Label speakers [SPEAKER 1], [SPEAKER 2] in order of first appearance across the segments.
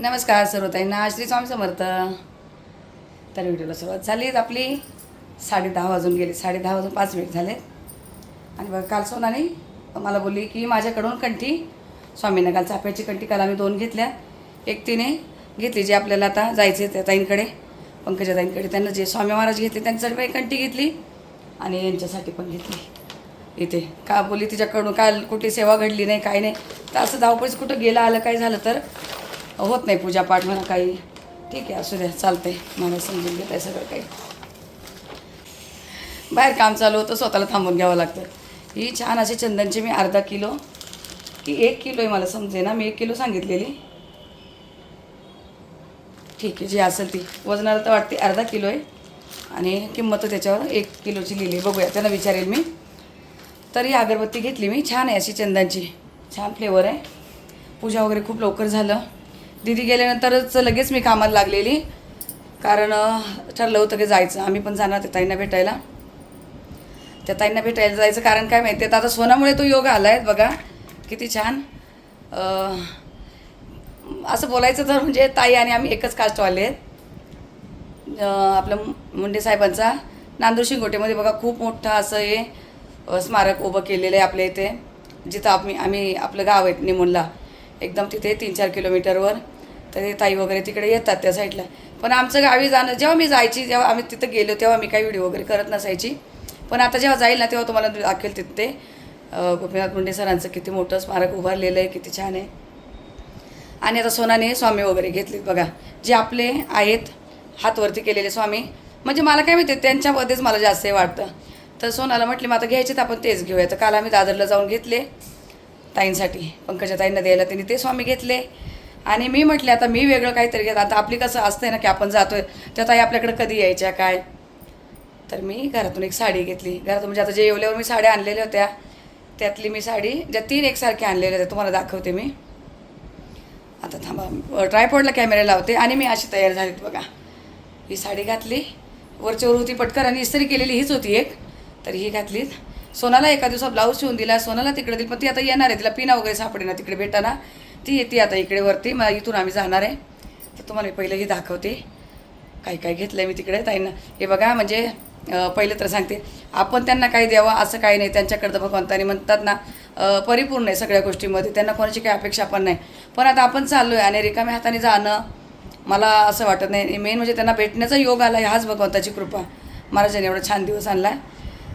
[SPEAKER 1] नमस्कार सर्वताईंना श्री स्वामी समर्थ. तर व्हिडिओला सुरुवात झाली आपली. साडे दहा वाजून गेली साडे दहा वाजून पाच मिनिट झाले आणि बघा काल सोनाने मला बोलली की माझ्याकडून कंठी स्वामींना काल चाफ्याची कंठी काल आम्ही दोन घेतल्या. एक तिने घेतली जे आपल्याला आता जायचे त्या ताईंकडे पंकजा ताईंकडे. त्यांना जे स्वामी महाराज घेतले त्यांच्यासाठी पण कंठी घेतली आणि यांच्यासाठी पण घेतली. इथे का बोली तिच्याकडून काल कुठली सेवा घडली नाही काय नाही. तर असं धावपळीच कुठं गेलं आलं काय झालं तर होत नाही पूजापाठ म्हणा काही. ठीक आहे असू द्या चालतंय. मला समजून घेत आहे सगळं काही. बाहेर काम चालू होतं स्वतःला थांबून घ्यावं लागतं. ही छान अशी चंदनची मी अर्धा किलो की एक किलो आहे मला समजे ना मी एक किलो सांगितलेली. ठीक आहे जी असेल ती. वजनाला तर वाटते अर्धा किलो आहे. आणि किंमत त्याच्यावर एक किलोची लिहिली बघूया त्यांना विचारेल मी. तर ही अगरबत्ती घेतली मी. छान आहे अशी चंदनची. छान फ्लेवर आहे. पूजा वगैरे खूप लवकर झालं. दिदी गेल्यानंतरच लगेच मी कामाला लागलेली. कारण ठरलं होतं की जायचं. आम्ही पण जाणार त्या ताईंना भेटायला. त्या ताईंना भेटायला जायचं कारण काय माहिती आहे आता सोनामुळे तो योग आला आहे बघा. किती छान. असं बोलायचं तर म्हणजे ताई आणि आम्ही एकच कास्टवाले आहेत. आपलं मुंडे साहेबांचा. नांदूर शिंगोटेमध्ये बघा खूप मोठं असं हे स्मारक उभं केलेलं आहे आपल्या इथे. जिथं आम्ही आम्ही आपलं गाव आहे निमूनला. एकदम तिथे तीन चार किलोमीटरवर. तर ते ताई वगैरे तिकडे येतात त्या साईडला. पण आमचं गावी जाणं जेव्हा मी जायची जेव्हा आम्ही तिथं गेलो तेव्हा मी काही व्हिडिओ वगैरे करत नसायची. पण आता जेव्हा जाईल ना तेव्हा तुम्हाला दाखवेल तिथे. ते गोपीनाथ मुंडे सरांचं किती मोठं स्मारक उभारलेलं आहे किती छान आहे. आणि आता सोनाने स्वामी वगैरे घेतलेत बघा. जे आपले आहेत हातवरती केलेले स्वामी. म्हणजे मला काय माहिती त्यांच्यामध्येच मला जास्त हे वाटतं. तर सोनाला म्हटले मग आता घ्यायचे तर आपण तेच घेऊया. तर काल आम्ही दादरला जाऊन घेतले ताईंसाठी. पंकजा ताईंना द्यायला त्यांनी ते स्वामी घेतले. आणि मी म्हटले आता मी वेगळं काहीतरी घेत आता आपली कसं असतंय ना की आपण जातोय त्या ताई आपल्याकडे कधी यायच्या काय? तर मी घरातून एक साडी घेतली. घरातून म्हणजे आता जे येवल्यावर मी साड्या आणलेल्या होत्या त्यातली मी साडी ज्या तीन एकसारख्या आणलेल्या होत्या तुम्हाला दाखवते मी. आता थांबा ट्रायपॉडला कॅमेरा लावते आणि मी अशी तयार झालीत बघा. ही साडी घातली. वरच्यावर होती पटकर आणि इस्त्री केलेली हीच होती एक. तर ही घातलीत. सोनाला एका दिवसात ब्लाऊज शिवून दिला. सोनाला तिकडे दिली पण ती आता येणार आहे. तिला पिना वगैरे सापडेना तिकडे भेटाना ती येते आता इकडे वरती. मग इथून आम्ही जाणार आहे. तर तुम्हाला मी पहिलं ही दाखवते. काय काय घेतलं आहे मी तिकडे. ताईंना. हे बघा म्हणजे पहिलं तर सांगते. आपण त्यांना काही द्यावं असं काही नाही. त्यांच्याकडं भगवंतानी म्हणतात ना परिपूर्ण आहे सगळ्या गोष्टीमध्ये. त्यांना कोणाची काही अपेक्षा पण नाही. पण आता आपण चाललो आहे आणि रिकाम्या हाताने जाणं मला असं वाटत नाही. मेन म्हणजे त्यांना भेटण्याचा योग आला आहे हाच भगवंताची कृपा. महाराजांनी एवढा छान दिवस आणला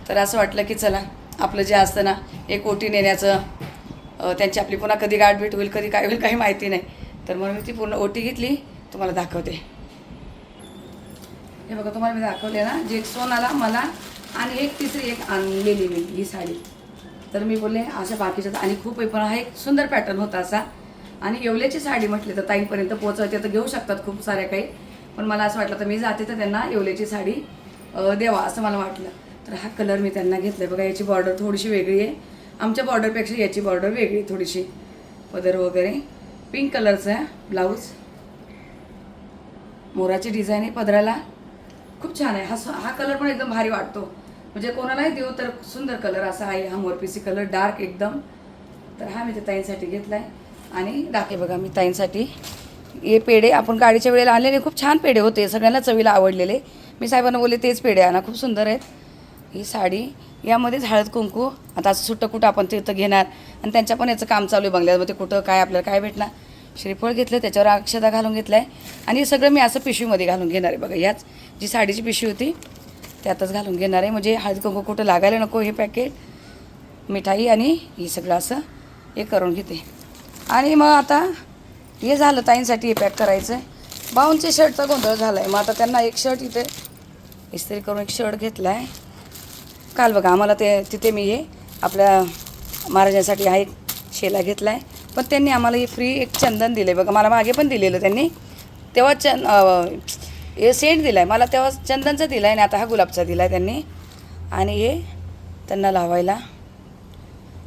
[SPEAKER 1] तर असं वाटलं की चला आपलं जे असतं ना एक ओटी नेण्याचं त्यांची आपली पुन्हा कधी गाठभेट होईल कधी काय होईल काही माहिती नाही. तर म्हणून मी ती पूर्ण ओटी घेतली तुम्हाला दाखवते. हे बघा तुम्हाला मी दाखवले ना जे सोनाला मला आणि एक तिसरी एक आणलेली मी ही साडी. तर मी बोलले अशा बाकीच्या आणि खूप आहे पण हा एक सुंदर पॅटर्न होता असा. आणि येवल्याची साडी म्हटली तर ताईंपर्यंत पोहोचवते तर घेऊ शकतात खूप साऱ्या काही. पण मला असं वाटलं तर मी जाते तर त्यांना येवल्याची साडी द्यावा असं मला वाटलं. तर हा कलर मी त्यांना घेतला बघा याची बॉर्डर थोडीशी वेगळी आहे. आमच्या बॉर्डरपेक्षा याची बॉर्डर वेगळी थोडीशी. पदर वगैरे. पिंक कलरचा आहे ब्लाऊज मोराची डिझाईन आहे पदराला. खूप छान आहे. हा हा कलर पण एकदम भारी वाटतो. म्हणजे कोणालाही देऊ तर सुंदर कलर असा आहे. हा मोरपीसी कलर डार्क एकदम. तर हा मी ते ताईंसाठी घेतला आहे आणि दाखे बघा मी ताईंसाठी. हे पेढे आपण गाडीच्या वेळेला आणलेले. खूप छान पेढे होते. सगळ्यांना चवीला आवडलेले. मी साहेबांना बोलले तेच पेढे आणा. खूप सुंदर आहेत. ही साडी यामध्येच हळद कुंकू. आता असं सुट्टं कुठं आपण तिथं घेणार? आणि त्यांच्या पण याचं काम चालू आहे बंगल्यामध्ये कुठं काय आपल्याला काय भेटणार? श्रीफळ घेतलं त्याच्यावर अक्षदा घालून घेतलं आहे आणि हे सगळं मी असं पिशवीमध्ये घालून घेणार आहे. बघा याच जी साडीची पिशवी होती त्यातच घालून घेणार आहे. म्हणजे हळद कुंकू कुठं लागायला नको हे पॅकेट. मिठाई आणि हे सगळं असं हे करून घेते. आणि मग आता हे झालं ताईंसाठी हे पॅक करायचं आहे बाऊनचे शर्टचा गोंधळ झाला आहे मग आता त्यांना एक शर्ट इथे इस्त्री करून एक शर्ट घेतला आहे काल बघा आम्हाला ते तिथे मी हे आपल्या महाराजांसाठी हा एक शेला घेतला आहे पण त्यांनी आम्हाला हे फ्री एक चंदन दिलं आहे बघा मला मागे पण दिलेलं त्यांनी. तेव्हा चंद हे सेंट दिला आहे मला तेव्हा चंदनचा दिला आहे आणि आता हा गुलाबचा दिला आहे त्यांनी. आणि हे त्यांना लावायला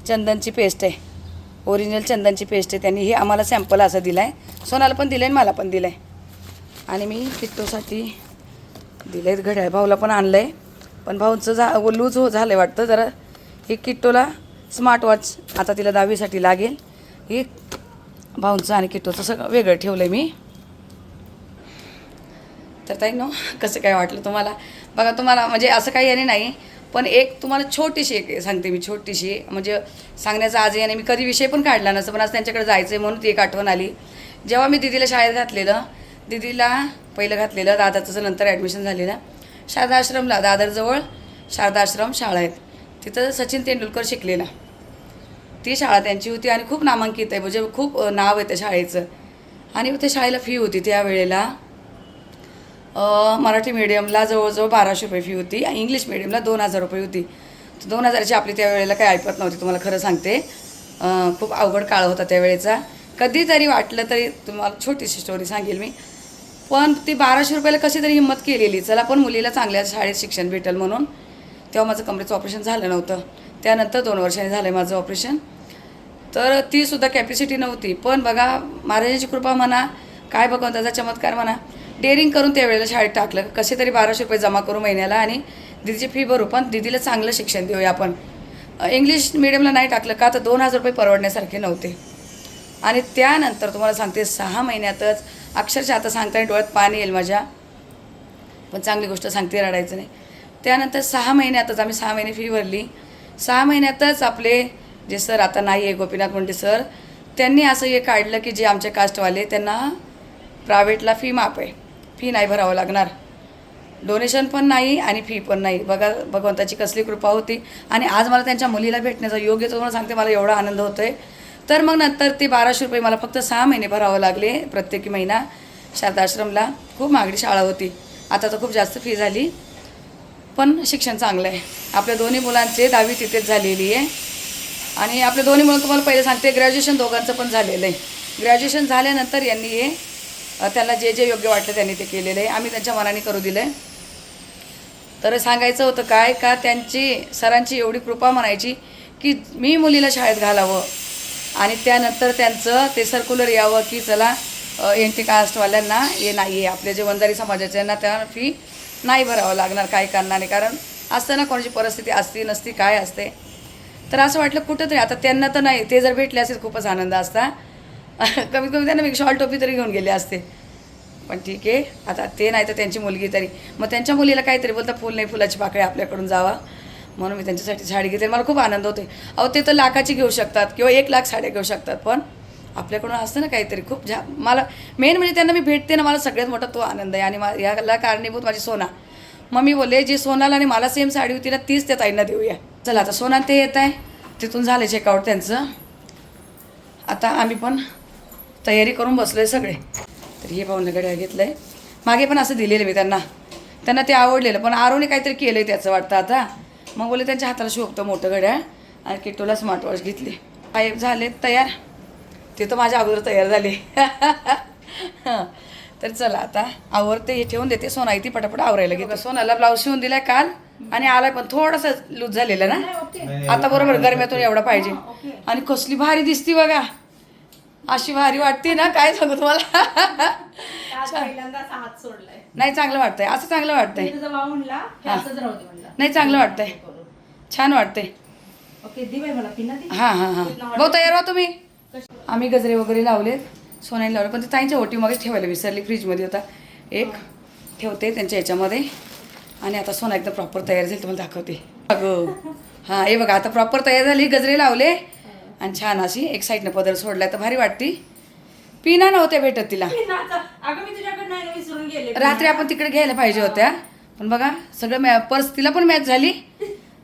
[SPEAKER 1] चंदनची पेस्ट आहे. ओरिजिनल चंदनची पेस्ट आहे त्यांनी. हे आम्हाला सॅम्पल असं दिलं आहे सोनाला पण दिलं आहे मला पण दिलं आहे आणि मी किट्टोसाठी दिलं आहे घड्याळ भाऊला पण आणलं आहे पण भाऊचं झा लूज हो झालं आहे वाटतं जरा. ही किट्टोला स्मार्ट वॉच आता तिला दहावीसाठी लागेल. ही भाऊंचं आणि किट्टोचं सगळं वेगळं ठेवलं आहे मी. तर ताई नो कसं काय वाटलं तुम्हाला? बघा तुम्हाला म्हणजे असं काही याने नाही पण एक तुम्हाला छोटीशी एक सांगते मी छोटीशी. म्हणजे सांगण्याचा आज याने मी कधी विषय पण काढला नसतं पण आज त्यांच्याकडे जायचं आहे म्हणून ती एक आठवण आली. जेव्हा मी दिदीला शाळेत घातलेलं दिदीला पहिलं घातलेलं दादाचं नंतर ॲडमिशन झालेलं शारदाश्रमला दादरजवळ शारदा आश्रम शाळा आहेत. तिथं सचिन तेंडुलकर शिकलेला. ती शाळा त्यांची होती आणि खूप नामांकित आहे म्हणजे खूप नाव आहे त्या शाळेचं. आणि त्या शाळेला फी होती त्या वेळेला मराठी मीडियमला जवळजवळ बाराशे रुपये फी होती इंग्लिश मीडियमला दोन हजार रुपये होती. दोन हजारची आपली त्यावेळेला काही ऐकत नव्हती तुम्हाला खरं सांगते. खूप अवघड काळ होता त्यावेळेचा. कधीतरी वाटलं तरी तुम्हाला छोटीशी स्टोरी सांगेल मी. पण ती बाराशे रुपयाला कशी तरी हिंमत केलेली. चला पण मुलीला चांगल्या शाळेत शिक्षण भेटेल म्हणून. तेव्हा माझं कमरेचं ऑपरेशन झालं नव्हतं. त्यानंतर दोन वर्षांनी झालं आहे माझं ऑपरेशन तर ती सुद्धा कॅपॅसिटी नव्हती. पण बघा महाराजांची कृपा म्हणा काय भगवंताचा चमत्कार म्हणा डेअरिंग करून त्यावेळेला शाळेत टाकलं. कसे तरी बाराशे रुपये जमा करू महिन्याला आणि दिदीची फी भरू. पण दिदीला चांगलं शिक्षण देऊया आपण. इंग्लिश मिडियमला नाही टाकलं का तर दोन हजार रुपये परवडण्यासारखे नव्हते. आणि त्यानंतर तुम्हाला सांगते सहा महिन्यातच अक्षरशः आता सांगताना डोळ्यात पाणी येईल माझ्या. पण चांगली गोष्ट सांगते रडायचं नाही. त्यानंतर सहा महिन्यातच आम्ही सहा महिने फी भरली. सहा महिन्यातच आपले जे सर आता नाही आहे गोपीनाथ मुंडे सर त्यांनी असं हे काढलं की जे आमचे कास्टवाले त्यांना प्रायव्हेटला फी माफ आहे. फी नाही भरावं लागणार. डोनेशन पण नाही आणि फी पण नाही. बघा भगवंताची कसली कृपा होती. आणि आज मला त्यांच्या मुलीला भेटण्याचा योग्य तुम्हाला सांगते मला एवढा आनंद होतो आहे तर मग नंतर ते बाराशे रुपये मला फक्त सहा महिने भरावं लागले प्रत्येकी महिना शारदाश्रमला खूप महागडी शाळा होती. आता तर खूप जास्त फी झाली. पण शिक्षण चांगलं आहे. आपल्या दोन्ही मुलांचे दहावी तिथेच झालेली आहे. आणि आपल्या दोन्ही मुलं तुम्हाला पहिले सांगते ग्रॅज्युएशन दोघांचं पण झालेलं आहे. ग्रॅज्युएशन झाल्यानंतर यांनी हे त्यांना जे जे योग्य वाटलं त्यांनी ते केलेलं आहे. आम्ही त्यांच्या मनाने करू दिलं आहे तर सांगायचं होतं काय का त्यांची सरांची एवढी कृपा म्हणायची की मी मुलीला शाळेत घालावं. आणि त्यानंतर त्यांचं ते सर्क्युलर यावं की चला एन टी कास्टवाल्यांना हे नाही आहे. आपले जे वंजारी समाजाचे यांना त्या फी नाही भरावं लागणार काही कारणाने. कारण असतं ना कोणाची परिस्थिती असती नसती काय असते. तर असं वाटलं कुठंतरी आता त्यांना तर नाही ते जर भेटले असेल खूपच आनंद असता. कमीत कमी त्यांना मी शॉल टोपी तरी घेऊन गेले असते. पण ठीक आहे आता ते नाही तर त्यांची मुलगी तरी. मग त्यांच्या मुलीला काहीतरी बोलता फुल नाही फुलाची पाकळी आपल्याकडून जावा. म्हणून मी त्यांच्यासाठी साडी घेते. मला खूप आनंद होते अहो ते तर लाखाची घेऊ शकतात किंवा एक लाख साड्या घेऊ शकतात पण आपल्याकडून असतं ना काहीतरी. खूप झा मला मेन म्हणजे त्यांना मी भेटते ना मला सगळ्यात मोठा तो आनंद आहे. आणि मा याला कारणीभूत माझी सोना. मग मी बोलले जी सोनाला आणि मला सेम साडी होती ना तीच त्या ताईंना देऊया. चला आता सोना ते येत आहे. तिथून झालं चेकआउट त्यांचं. आता आम्ही पण तयारी करून बसलो आहे सगळे. तर हे पाहून घड्याळ घेतलं आहे मागे पण असं दिलेलं मी त्यांना. त्यांना ते आवडलेलं पण आरोने काहीतरी केलं आहे त्याचं वाटतं आता. मग बोले त्यांच्या हाताला शोभतं मोठं घड्याळ आणि किट्टूला स्मार्ट वॉच घेतली. पाईप झाले तयार. ते तर माझ्या अगोदर तयार झाले. तर चला आता आवरते हे ठेवून देते. सोना ती पटापट आवरायला घेते. सोनाला ब्लाऊज शिवून दिलाय काल आणि आलाय पण थोडासा लूज झालेला ना? आता बरोबर गरम्यातून एवढा पाहिजे. आणि कसली भारी दिसती बघा. अशी भारी वाटते ना काय सांगू तुम्हाला? नाही चांगलं वाटतंय. असं चांगलं वाटतंय. नाही चांगलं वाटतंय. छान वाटतंय. हां हां हां. भाऊ तयार व्हा तुम्ही. आम्ही गजरे वगैरे लावलेत. सोन्याने लावले पण ते ताईंच्या ओटी मगच ठेवायला विसरली फ्रीजमध्ये होता एक ठेवते त्यांच्या ह्याच्यामध्ये आणि आता सोना एकदम प्रॉपर तयार झाली तुम्हाला दाखवते. अगं. हां हे बघा आता प्रॉपर तयार झाली गजरे लावले. आणि छान अशी एक साईडनं पदर सोडलाय तर भारी वाटती. पिना नव्हत्या भेटत तिला. रात्री आपण तिकडे घ्यायला पाहिजे होत्या. पण बघा सगळं मॅ पर्स तिला पण मॅच झाली.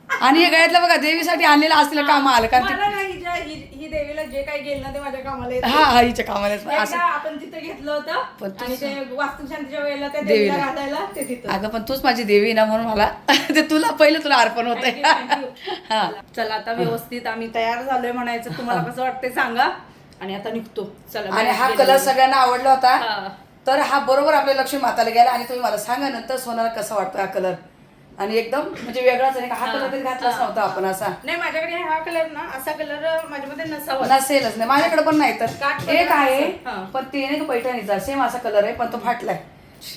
[SPEAKER 1] आणि हे गळ्यातलं बघा देवीसाठी आणलेलं आज तिला काम आलं. कारण
[SPEAKER 2] मला हिच्या- ही ही देवीला जे काही गेलं ना ते माझ्या कामाला येतं.
[SPEAKER 1] ती- हा हा हिच्या कामाला
[SPEAKER 2] एकदा
[SPEAKER 1] असं
[SPEAKER 2] आपण तिथे घेतलं होतं आणि ते वास्तुशांतीच्या वेळेला त्या
[SPEAKER 1] देवीला.
[SPEAKER 2] देवीला घालायला ते तिथं.
[SPEAKER 1] अगं पण तूच माझी देवी ना म्हणून मला ते तुला पहिलं तुला अर्पण होत
[SPEAKER 2] Thank you, thank you.
[SPEAKER 1] हा.
[SPEAKER 2] चला आता व्यवस्थित आम्ही तयार झालोय म्हणायचं. तुम्हाला कसं वाटतंय सांगा. आणि आता निघतो. चला
[SPEAKER 1] आणि हा. कलर सगळ्यांना आवडला होता.
[SPEAKER 2] हा.
[SPEAKER 1] तर हा बरोबर आपल्या लक्ष्मी माताला गेला आणि तुम्ही मला सांगा नंतर सोनाला कसा वाटतो हा कलर आणि एकदम म्हणजे वेगळाच आहे का? हा कलर तरी घातलाच नव्हता आपण असा.
[SPEAKER 2] नाही माझ्याकडे हा कलर ना असा कलर माझ्यामध्ये नसावा.
[SPEAKER 1] नसेलच नाही माझ्याकडे पण नाही तर. एक आहे. पण ते नाही का पैठणीचा सेम असा कलर आहे पण तो फाटलाय.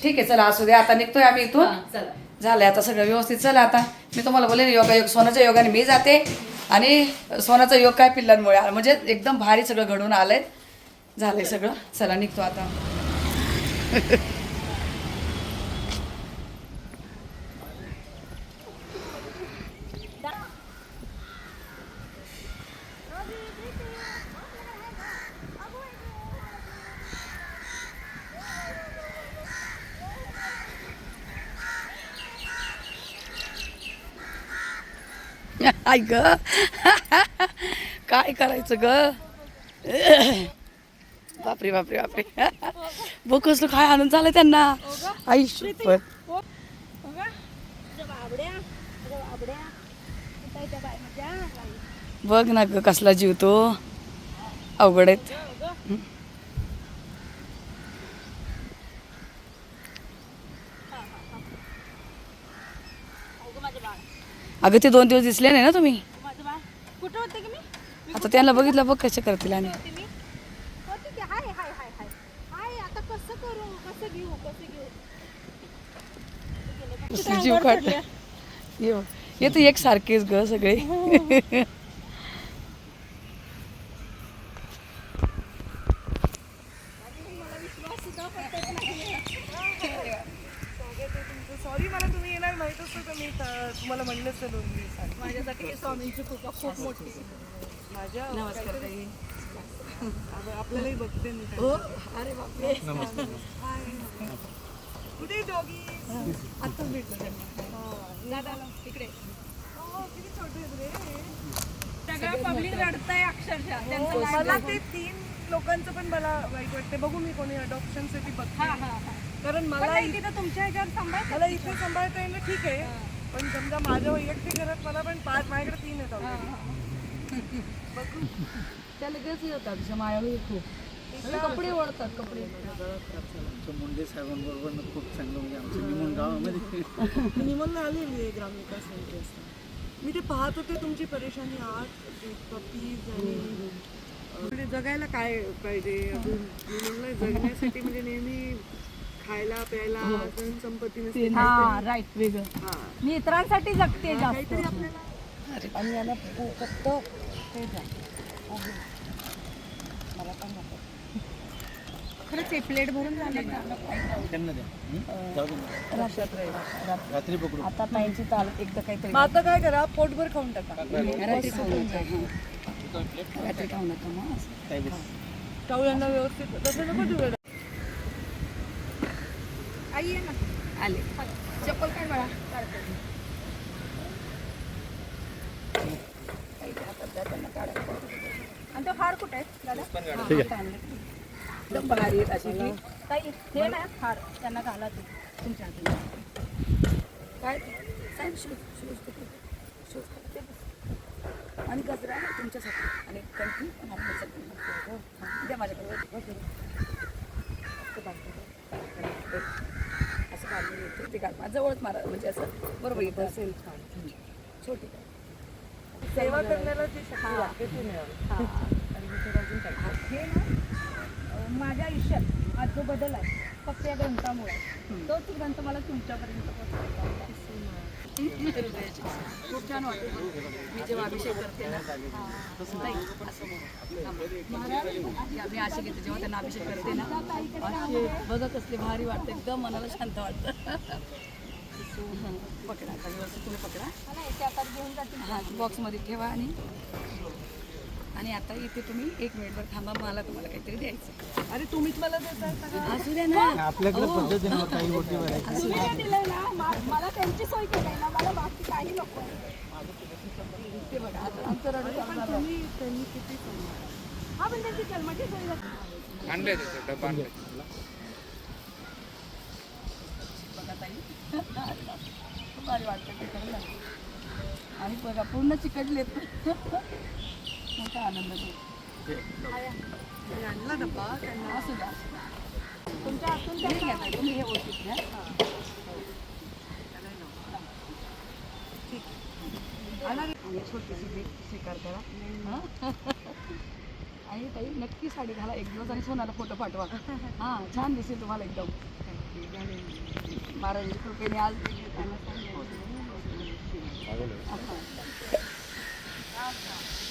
[SPEAKER 1] ठीक आहे चला असू दे आता निघतोय आम्ही इथून. झालंय आता सगळं व्यवस्थित चला आता. मी तुम्हाला बोलेन योगा योग सोनाच्या योगाने मी जाते. आणि सोनाचा योग काय पिल्लांमुळे म्हणजे एकदम भारी सगळं घडून आलंय. झालंय सगळं. चला निघतो आता. आई ग काय करायचं ग बापरे बापरे बापरे बघ कसलं काय आनंद झाला त्यांना. आई शपथ बघ ना ग कसला जीव तो. अवघड आहेत. अगं ते दोन दिवस दिसले नाही ना तुम्ही? आता त्यांना बघितलं बघ कसे करतील आणि
[SPEAKER 2] होते मी होते की हाय हाय हाय हाय हाय आता कसं करू कसं घेऊ कसं घेऊ
[SPEAKER 1] कसं जीव काढला ये येत एक सारखेच ग सगळे.
[SPEAKER 3] सॉरी मला तुम्ही येणार माहीत असतं तर मी त- तुम्हाला म्हणलंच तर दोन दिवसात
[SPEAKER 2] माझ्यासाठी स्वामींची कृपा खूप मोठी.
[SPEAKER 3] माझ्या
[SPEAKER 1] नमस्कार ताई.
[SPEAKER 3] आप- आपल्यालाही बघते मी.
[SPEAKER 1] हो? अरे बापरे.
[SPEAKER 3] कुठे डॉगी
[SPEAKER 1] आता भेटलो
[SPEAKER 2] इकडे
[SPEAKER 3] किती छोटे आहेत रे.
[SPEAKER 2] सगळं पब्लिक रडतंय अक्षरशः. त्यांचं लाड
[SPEAKER 3] मला ते तीन लोकांचं पण मला वाईट वाटते बघू मी कोणी अडॉप्शनसाठी
[SPEAKER 2] हा
[SPEAKER 3] बघते.
[SPEAKER 2] हा हा
[SPEAKER 3] कारण मला
[SPEAKER 2] नाही,
[SPEAKER 3] इ-
[SPEAKER 2] तिथं तुमच्या ह्याच्यावर सांभाळ
[SPEAKER 3] मला इथे सांभाळता येणं ठीक आहे. पण समजा माझ्या वैयक्तिक घरात मला पण पाच माझ्याकडे तीन आहेत. बघू.
[SPEAKER 1] त्या लगेच येतात. मायावी खूप. कपडे ओढतात कपडे.
[SPEAKER 4] आमच्या मुंडे साहेबांबरोबर ना खूप चांगलं म्हणजे आमच्या निमून गावामध्ये.
[SPEAKER 3] मी निमंत आलेली आहे ग्रामविकास सेंटर्सला मी ते पाहत होते तुमची परेशानी आत पपीज आणि म्हणजे जगायला काय पाहिजे? म्हणलं जगण्यासाठी म्हणजे नेहमी खायला प्यायला धन संपत्ती नसते
[SPEAKER 2] हा राईट वेगळं.
[SPEAKER 3] हा.
[SPEAKER 2] मी इतरांसाठी जगते जास्त.
[SPEAKER 3] काहीतरी आपल्याला
[SPEAKER 1] आणि याला फक्त हे द्या.
[SPEAKER 2] खरंच एक प्लेट भरून झाले
[SPEAKER 4] त्यांना द्या. रात्री पकडू.
[SPEAKER 1] आता ताईंची ताल एकदा काहीतरी
[SPEAKER 3] आता काय करा? पोटभर खाऊन टाका.
[SPEAKER 1] रात्री खाऊ नका हां. रात्री खाऊ नका मग.
[SPEAKER 3] टाऊलांना व्यवस्थित तसं नको ठेवायला
[SPEAKER 2] आई ये ना.
[SPEAKER 1] आले.
[SPEAKER 2] चप्पल काय बाळा. आणि तो हार कुठे आहे? दादा?
[SPEAKER 1] एकदम भारी आहेत अशी की
[SPEAKER 2] ताई हे ना हार त्यांना घाला तू
[SPEAKER 1] तुमच्या हातात काय साहेब शूज शूज शूज. आणि गजरा आहे तुमच्यासाठी. आणि कंठी आपल्यासाठी हो, हां. द्या माझ्याकडे. असं काढून येते. ते काढ. जवळच मारा म्हणजे असं बरोबर येतं. असेल छोटी.
[SPEAKER 3] सेवा करण्याला जी शक्ती लागते ती मिळावी.
[SPEAKER 2] हे. ना अं, माझ्या आयुष्यात आज जो बदल आहे फक्त या ग्रंथामुळे. तोच ग्रंथ मला तुमच्यापर्यंत पोहोचवायचा
[SPEAKER 1] खूप छान वाटतं मी जेव्हा अभिषेक करते ना मी असे घेते जेव्हा त्यांना अभिषेक करते ना असे बघा कसले भारी वाटतं एकदम मनाला शांत वाटतं. पकडा आता व्यवस्थित तुम्ही पकडा. बॉक्समध्ये ठेवा आणि आणि आता इथे तुम्ही एक मिनिटभर थांबा मला तुम्हाला काहीतरी द्यायचं
[SPEAKER 3] अरे तुम्हीच मला सगळं.
[SPEAKER 1] असू द्या ना.
[SPEAKER 4] आपल्याकडे पद्धतीने काही गोष्टी
[SPEAKER 2] ना. मा- मला त्यांची सोय केली ना. मला बाकी काही नको
[SPEAKER 1] ते बघा आमचं.
[SPEAKER 3] तुम्ही त्यांनी किती.
[SPEAKER 2] हा पण त्यांची सोय.
[SPEAKER 1] बघा ताई. भारी वाटतं. आणि बघा पूर्ण चिकटलेत. मोठा आनंद
[SPEAKER 3] आणला डब्बा त्यांना
[SPEAKER 1] असू द्या
[SPEAKER 2] तुमच्या हातून
[SPEAKER 1] हे घ्या तुम्ही हे ओळखीत घ्या आणि छोटीशी भेट स्वीकार करा आणि ताई नक्की साडी घाला एक दिवस आणि सोनाला फोटो पाठवा हां छान दिसेल तुम्हाला एकदम महाराजांच्या कृपेने आज हां.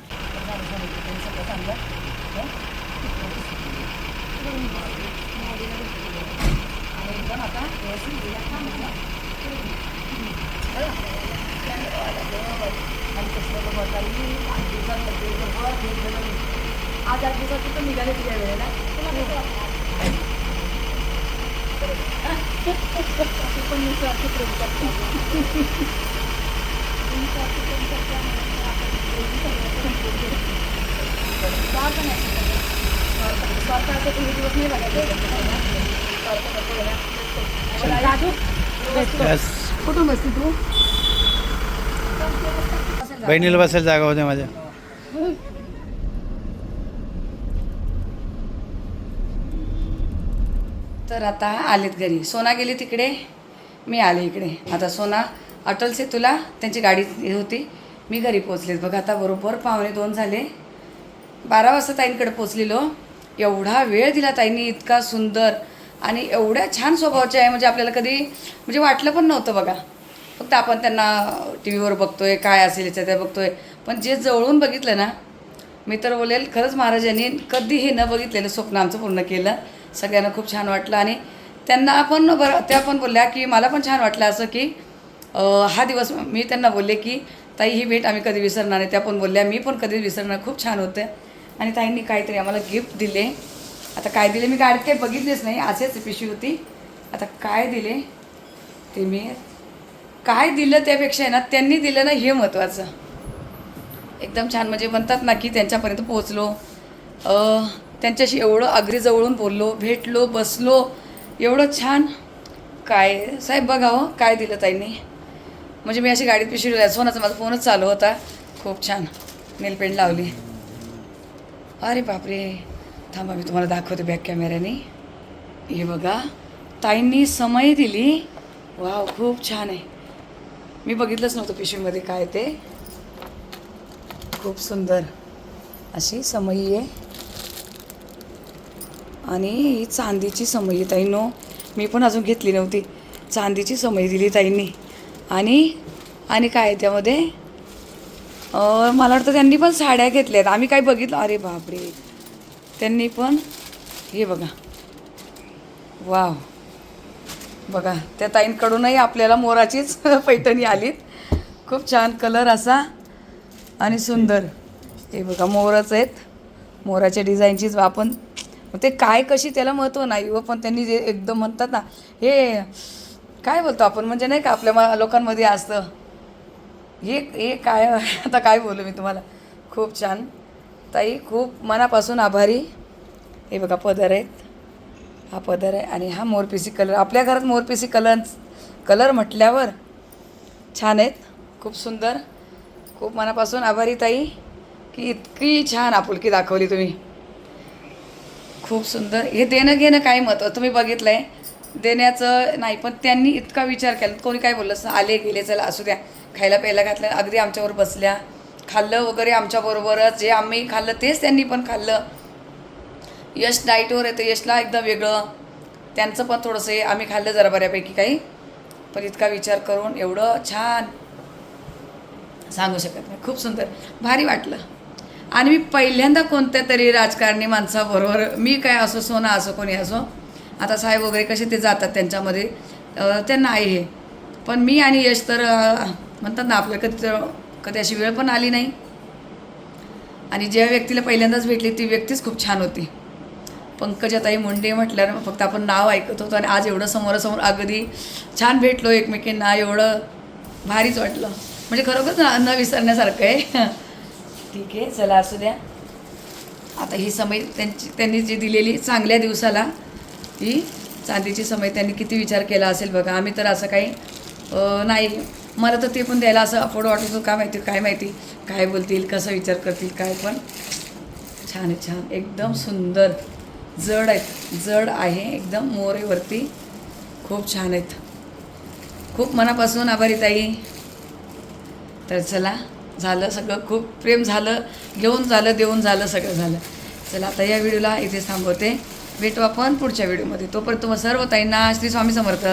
[SPEAKER 1] आज आठ दिवसात तर निघाले तुझ्या वेळेला कुठून बसती तू
[SPEAKER 4] बहिणीला बसायला जागा होते माझ्या.
[SPEAKER 1] तर आता आलेत घरी. सोना गेली तिकडे मी आले इकडे. आता सोना अटल सेतूला त्यांची गाडी होती. मी घरी पोचलेत बघा आता बरोबर पावणे दोन झाले. बारा वाजता ताईंकडे पोचलेलो. एवढा वेळ दिला ताईंनी इतका सुंदर आणि एवढ्या छान स्वभावाचे आहे. म्हणजे आपल्याला कधी म्हणजे वाटलं पण नव्हतं बघा. फक्त आपण त्यांना टी व्हीवर बघतोय काय असेल याच्या ते बघतोय. पण जे जवळून बघितलं ना मी तर बोलेल खरंच महाराजांनी कधीही न बघितलेलं स्वप्न आमचं पूर्ण केलं. सगळ्यांना खूप छान वाटलं आणि त्यांना पण बरं त्या पण बोलल्या की मला पण छान वाटलं असं की हा दिवस मी त्यांना बोलले की ताई ही भेट आम्ही कधी विसरणार नाही. त्या पण बोलल्या मी पण कधी विसरणार खूप छान होतं. आणि ताईंनी काहीतरी आम्हाला गिफ्ट दिले. आता काय दिले मी गाडीत काही बघितलीच नाही असेच पिशवी होती. आता काय दिले? ते मी काय दिलं त्यापेक्षा आहे ना त्यांनी दिलं ना हे महत्त्वाचं एकदम छान म्हणजे म्हणतात ना की त्यांच्यापर्यंत पोहोचलो. त्यांच्याशी एवढं अगदी जवळून बोललो भेटलो बसलो. एवढं छान. काय साहेब बघा हो काय दिलं ताईंनी. म्हणजे मी अशी गाडीत पिशवी सोनाचा माझा फोनच चालू होता. खूप छान. नेलपेंट लावली. अरे बापरे. थांबा मी तुम्हाला दाखवते बॅक कॅमेऱ्याने हे बघा. ताईंनी समय दिली. वाव खूप छान आहे. मी बघितलंच नव्हतं पिशवीमध्ये काय ते. खूप सुंदर अशी समई आहे. आणि ही चांदीची समयी ताईनो. मी पण अजून घेतली नव्हती. चांदीची समई दिली ताईंनी. आणि आणि काय आहे त्यामध्ये? मला वाटतं त्यांनी पण साड्या घेतल्यात. आम्ही काय बघितलं? अरे बापरे. त्यांनी पण हे बघा. वाव. बघा त्या ताईंकडूनही आपल्याला मोराचीच पैठणी आलीत. खूप छान कलर असा आणि सुंदर. हे बघा मोरच आहेत. मोराच्या डिझाईनचीच आपण ते काय कशी त्याला महत्त्व नाही व पण त्यांनी जे एकदम म्हणतात ना हे काय बोलतो आपण? म्हणजे नाही का आपल्या मा- लोकांमध्ये असतं हे हे काय आता काय बोलू मी तुम्हाला? खूप छान. ताई खूप मनापासून आभारी. हे बघा पदर आहेत. हा पदर आहे आणि हा मोरपिसी कलर. आपल्या घरात मोरपिसी कलर कलर म्हटल्यावर छान आहेत. खूप सुंदर. खूप मनापासून आभारी ताई की इतकी छान आपुलकी दाखवली तुम्ही. खूप सुंदर. हे देणं घेणं काय महत्त्व तुम्ही बघितलं आहे देण्याचं नाही पण त्यांनी इतका विचार केला. कोणी काय बोललं? असं आले गेले चला असू द्या. खायला प्यायला घातलं अगदी आमच्यावर बसल्या. खाल्लं वगैरे आमच्याबरोबरच जे आम्ही खाल्लं तेच त्यांनी पण खाल्लं. यश डाईटवर येतं यशला एकदम वेगळं. त्यांचं पण थोडंसं हे आम्ही खाल्लं जरा बऱ्यापैकी काही. पण इतका विचार करून एवढं छान. सांगू शकत नाही. खूप सुंदर. भारी वाटलं. आणि मी पहिल्यांदा कोणत्या तरी राजकारणी माणसाबरोबर मी काय असो सोना असो कोणी असो आता साहेब वगैरे कसे ते जातात त्यांच्यामध्ये त्यांना आहे हे. पण मी आणि यश तर म्हणतात ना आपल्या कधी तर- कधी अशी वेळ पण आली नाही. आणि ज्या व्यक्तीला पहिल्यांदाच भेटली ती व्यक्तीच खूप छान होती. पंकजाताई मुंडे म्हटल्यावर फक्त आपण नाव ऐकत होतो आणि आज एवढं समोरासमोर अगदी छान भेटलो एकमेकींना एवढं भारीच वाटलं. म्हणजे खरोखरच न विसरण्यासारखं आहे. ठीक आहे चला असू द्या. आता ही समय त्यांची त्यांनी जी दिलेली चांगल्या दिवसाला ही चांदीची समय त्यांनी किती विचार केला असेल बघा. आम्ही तर असं काही नाही मला तर ते पण द्यायला असं अफोर्ड वाटत होतं काय माहिती काय माहिती काय बोलतील कसा विचार करतील काय पण. छान आहे छान. एकदम सुंदर. जड आहेत जड आहे एकदम मोरेवरती. खूप छान आहेत. खूप मनापासून आभारी ताई. तर चला झालं सगळं खूप प्रेम झालं घेऊन झालं देऊन झालं सगळं झालं. चला आता या व्हिडिओला इथे थांबवते. भेटू आपण पुढच्या व्हिडिओमध्ये. तोपर्यंत मग सर्व ताईंना श्री स्वामी समर्थ.